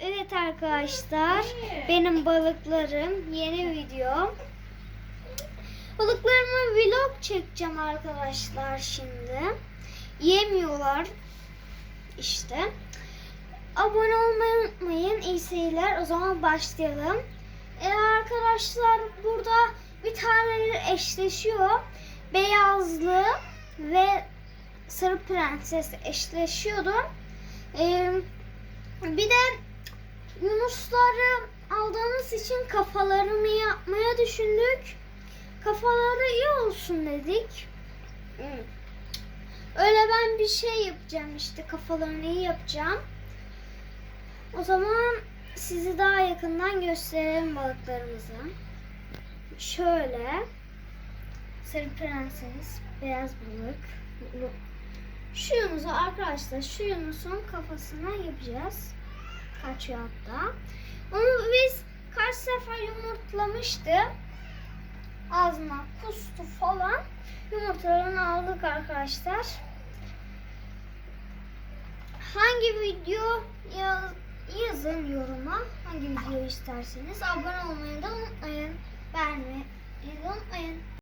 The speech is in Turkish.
Evet arkadaşlar, benim balıklarım yeni video. Balıklarıma vlog çekeceğim arkadaşlar şimdi. Yemiyorlar işte. Abone olmayı unutmayın. İyi seyirler. O zaman başlayalım. Ee, arkadaşlar burada bir taneleri eşleşiyor. Beyazlı ve sarı prenses eşleşiyordu. Ee, bir de Yunusları aldığımız için kafalarını yapmaya düşündük. Kafaları iyi olsun dedik. Öyle ben bir şey yapacağım işte kafalarını iyi yapacağım. O zaman sizi daha yakından gösterelim balıklarımızı. Şöyle sarı prenses, beyaz balık. Şu Yunus'u arkadaşlar şu Yunus'un kafasına yapacağız. Kaçıyor hatta. Onu biz kaç sefer yumurtlamıştı. Ağzına kustu falan. Yumurtalarını aldık arkadaşlar. Hangi video yaz, yazın yoruma. Hangi video isterseniz. Abone olmayı da unutmayın.